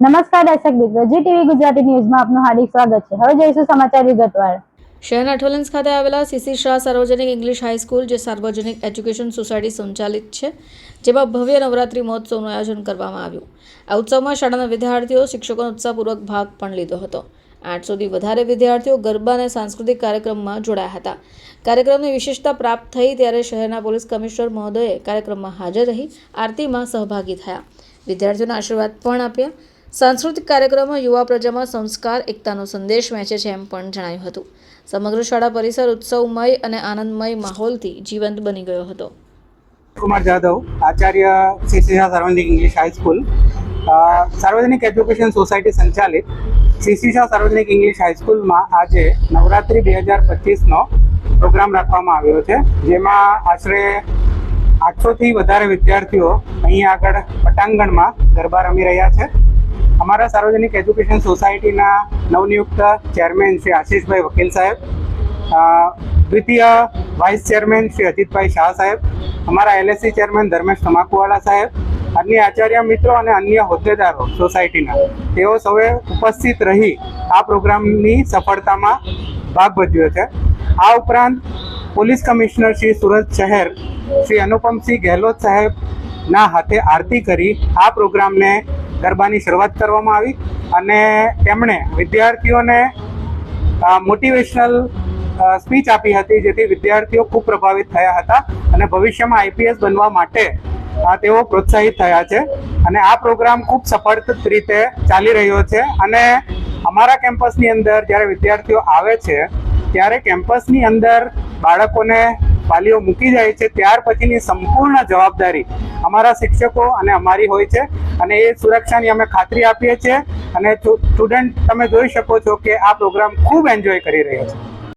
નમસ્કાર દર્શક મિત્રો, જી ટીવી ગુજરાતી ન્યૂઝમાં આપનું હાર્દિક સ્વાગત છે. હવે જોઈશું સમાચાર વિગતવાર. શહેરના અઠોલન્સ ખાતે આવેલા સીસી શાહ સાર્વજનિક ઇંગ્લિશ હાઈસ્કૂલ જે સાર્વજનિક એજ્યુકેશન સોસાયટી સંચાલિત છે, જેમાં ભવ્ય નવરાત્રિ મહોત્સવનું આયોજન કરવામાં આવ્યું. આ ઉત્સવમાં શાળાના વિદ્યાર્થીઓ શિક્ષકોનો ઉત્સાહપૂર્વક ભાગ પણ લીધો હતો. આઠસોથી વધારે વિદ્યાર્થીઓ ગરબા અને સાંસ્કૃતિક કાર્યક્રમમાં જોડાયા હતા. કાર્યક્રમની વિશેષતા પ્રાપ્ત થઈ ત્યારે શહેરના પોલીસ કમિશનર મહોદયે કાર્યક્રમમાં હાજર રહી આરતીમાં સહભાગી થયા. વિદ્યાર્થીઓના આશીર્વાદ પણ આપ્યા. સાંસ્કૃતિક કાર્યક્રમમાં યુવા પ્રજામાં સંસ્કાર, એકતાનો સંદેશ વહેંચે છે એમ પણ જણાવ્યું હતું. સમગ્ર શાળા પરિસર ઉત્સવમય અને આનંદમય માહોલથી જીવંત બની ગયો હતો. કુમાર જાદવ આચાર્ય શ્રી શ્રીના સાર્વજનિક ઇંગ્લિશ હાઈસ્કૂલ સાર્વજનિક એજ્યુકેશન સોસાયટી સંચાલિત શ્રી શ્રી શાહ સાર્વજનિક ઇંગ્લિશ હાઈસ્કૂલમાં આજે નવરાત્રિ બે હજાર પચીસનો પ્રોગ્રામ રાખવામાં આવ્યો છે, જેમાં આશરે આઠસોથી વધારે વિદ્યાર્થીઓ અહીં આગળ પટાંગણમાં ગરબા રમી રહ્યા છે. અમારા સાર્વજનિક એજ્યુકેશન સોસાયટીના નવનિયુક્ત ચેરમેન શ્રી આશીષભાઈ વકીલ સાહેબ દ્વિતીય વાઇસ ચેરમેન શ્રી અજીતભાઈ શાહ સાહેબ, અમારા એલએસસી ચેરમેન ધર્મેશ તમાકુવાળા સાહેબ, અન્ય આચાર્ય મિત્રો અને અન્ય હોદ્દેદારો સોસાયટીના. તેઓ સૌએ ઉપસ્થિત રહી આ પ્રોગ્રામની સફળતામાં ભાગ ભજવ્યો છે. આ ઉપરાંત પોલીસ કમિશનર શ્રી સુરત શહેર શ્રી અનુપમસિંહ ગેહલોત સાહેબના હાથે આરતી કરી આ પ્રોગ્રામને ગરબાની શરૂઆત કરવામાં આવી અને તેમણે વિદ્યાર્થીઓને મોટિવેશનલ સ્પીચ આપી હતી જેથી વિદ્યાર્થીઓ ખૂબ પ્રભાવિત થયા હતા અને ભવિષ્યમાં આઈપીએસ બનવા માટે તેઓ પ્રોત્સાહિત થયા છે. અને આ પ્રોગ્રામ ખૂબ સફળ રીતે ચાલી રહ્યો છે અને અમારા કેમ્પસની અંદર જ્યારે વિદ્યાર્થીઓ આવે છે, ત્યારે કેમ્પસની અંદર બાળકોને વાલીઓ મૂકી જાય છે, ત્યાર પછીની સંપૂર્ણ જવાબદારી અમારા શિક્ષકો અને અમારી હોય છે. અને એ સુરક્ષાની અમે ખાતરી આપીએ છીએ. અને સ્ટુડન્ટ, તમે જોઈ શકો છો કે આ પ્રોગ્રામ ખૂબ એન્જોય કરી રહ્યો છે.